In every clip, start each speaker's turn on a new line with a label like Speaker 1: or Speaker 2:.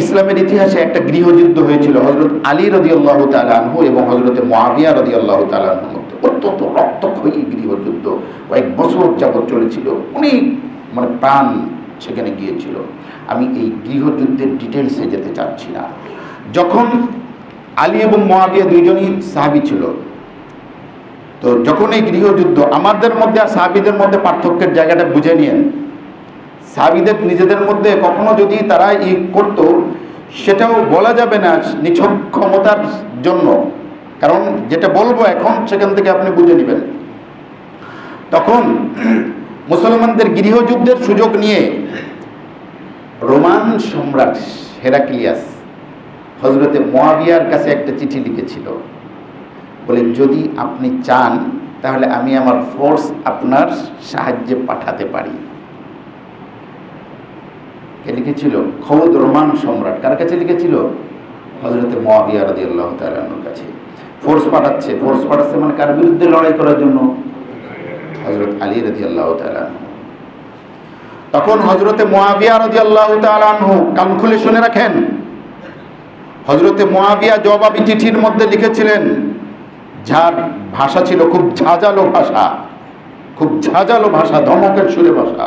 Speaker 1: ইসলামের ইতিহাসে একটা গৃহযুদ্ধ হয়েছিল হজরত আলী রদি আল্লাহ তালানহু এবং হজরতে মহাবিয়া রদি আল্লাহ তালানহুর মধ্যে। অত্যন্ত রক্তক্ষয়ী গৃহযুদ্ধ। কয়েক বছর যাবৎ চলেছিল। অনেক মানে প্রাণ সেখানে গিয়েছিল। আমি এই গৃহযুদ্ধের ডিটেলসে যেতে চাচ্ছি না। যখন আলী এবং মহাবিয়া দুইজনই সাহাবি ছিল, তো যখন এই গৃহযুদ্ধ, আমাদের মধ্যে আর সাহাবিদের মধ্যে পার্থক্যের জায়গাটা বুঝে নিয়েন। সাহাবিদের নিজেদের মধ্যে কখনো যদি তারা ই করতো, সেটাও বলা যাবে না নিছক ক্ষমতার জন্য। কারণ যেটা বলব এখন, সেখান থেকে আপনি বুঝে নেবেন। তখন মুসলমানদের গৃহযুদ্ধের সুযোগ নিয়ে রোমান সম্রাট হেরাক্লিয়াস হজরতে মোয়াবিয়ার কাছে একটা চিঠি লিখেছিল। বলে, যদি আপনি চান, তাহলে আমি আমার ফোর্স আপনার সাহায্যে পাঠাতে পারি। কে লিখেছিল? খৌদ রোমান সম্রাট। কার কাছে লিখেছিল? হজরতে মোয়াবিয়া রদি আল্লাহ তালানোর কাছে। ফোর্স পাঠাচ্ছে। ফোর্স পাঠাচ্ছে মানে কার বিরুদ্ধে লড়াই করার জন্য? হজরত আলী রদি আল্লাহ তালানহু তখন হজরতে মোয়াবিয়া রদি আল্লাহ তালানহু কান খুলে শুনে রাখেন। হজরতে মোয়াবিয়া জবাবি চিঠির মধ্যে লিখেছিলেন, যার ভাষা ছিল খুব ঝাঁঝালো ভাষা, খুব ঝাঁঝালো ভাষা, ধমকের সুরে ভাষা।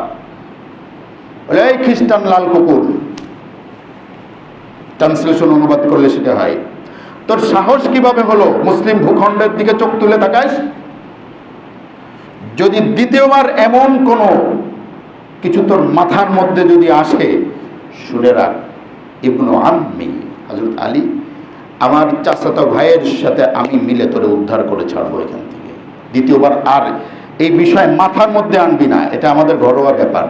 Speaker 1: এই খ্রিস্টান লাল কুকুর। ট্রান্সলেশন অনুবাদ করলে সেটা হয়। তোর সাহস কীভাবে হলো? মুসলিম ভূখণ্ডের দিকে চোখ তুলে তাকাইস। যদি দ্বিতীয়বার এমন কোনো কিছু তোর মাথার মধ্যে যদি আসে, শুনে রাখ। ইবনু আম্মি হজরত আলী, আমার চাচাতো ভাইয়ের সাথে আমি মিলে তোরে উদ্ধার করে ছাড়বো এখান থেকে। দ্বিতীয়বার আর এই বিষয় মাথার মধ্যে আনবি না। এটা আমাদের ঘরোয়া ব্যাপার।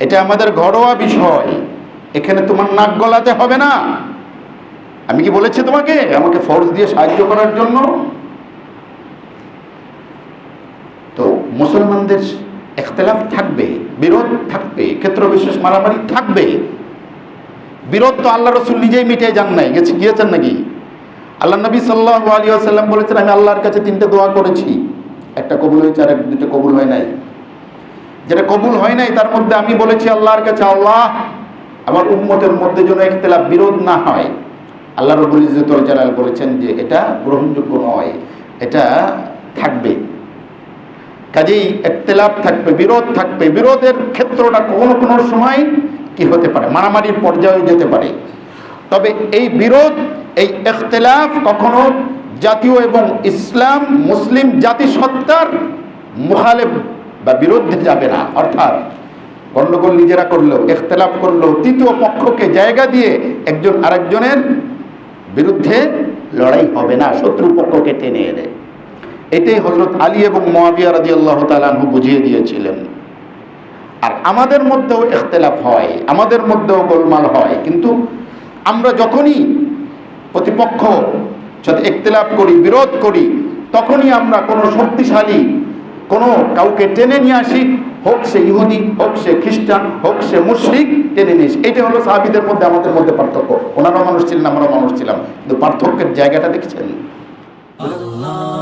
Speaker 1: এটা আমাদের ঘরোয়া বিষয়। এখানে তোমার নাক গলাতে হবে না। আমি কি বলেছি তোমাকে? আমাকে ফোর্স দিয়ে সাহায্য করার জন্য? তো মুসলমানদের এখতলাফ থাকবে, বিরোধ থাকবে, ক্ষেত্র বিশেষ মারামারি থাকবে। বিরোধ তো আল্লাহ রসুল নিজেই মিটে যান নাই। গেছে, গিয়েছেন নাকি? আল্লাহ নবী সাল্লাহ আলী আসাল্লাম বলেছেন, আমি আল্লাহর কাছে তিনটে দোয়া করেছি। একটা কবুল হয়েছে আর এক দুটো কবুল হয় নাই। যেটা কবুল হয় নাই, তার মধ্যে আমি বলেছি আল্লাহর কাছে, আল্লাহ, আমার উম্মতের মধ্যে যেন ইখতলাফ বিরোধ না হয়। আল্লাহ রবুল ইজতুল জালাল বলেছেন যে, এটা গ্রহণযোগ্য নয়, এটা থাকবে। কাজেই একতলাপ থাকবে, বিরোধ থাকবে। বিরোধের ক্ষেত্রটা কোনো কোনো সময় কি হতে পারে? মারামারির পর্যায়ে যেতে পারে। তবে এই বিরোধ, এই এখতলাফ কখনো জাতীয় এবং ইসলাম, মুসলিম জাতিসত্তার মুখালেফ বা বিরুদ্ধে যাবে না, অর্থাৎ গণ্ডগোল নিজেরা করলেও এখতলাফ করলেও, তৃতীয় পক্ষকে জায়গা দিয়ে একজন আরেকজনের বিরুদ্ধে লড়াই হবে না, শত্রু পক্ষকে টেনে এনে। এটাই হজরত আলী এবং মোয়াবিয়া রাজি আল্লাহ তালাহু বুঝিয়ে দিয়েছিলেন। আর আমাদের মধ্যেও এখতলাফ হয়, আমাদের মধ্যেও গোলমাল হয়, কিন্তু আমরা যখনই প্রতিপক্ষ সাথে একতলাফ করি, বিরোধ করি, তখনই আমরা কোনো শক্তিশালী কোনো কাউকে টেনে নিয়ে আসি, হোক সে ইহুদি, হোক সে খ্রিস্টান, হোক সে মুসলিম টেনে নিয়ে আসি। এটা হলো সাহাবিদের মধ্যে, আমাদের মধ্যে পার্থক্য। ওনারাও মানুষ ছিলেন, আমরাও মানুষ ছিলাম। কিন্তু পার্থক্যের জায়গাটা দেখছেন?
Speaker 2: Allah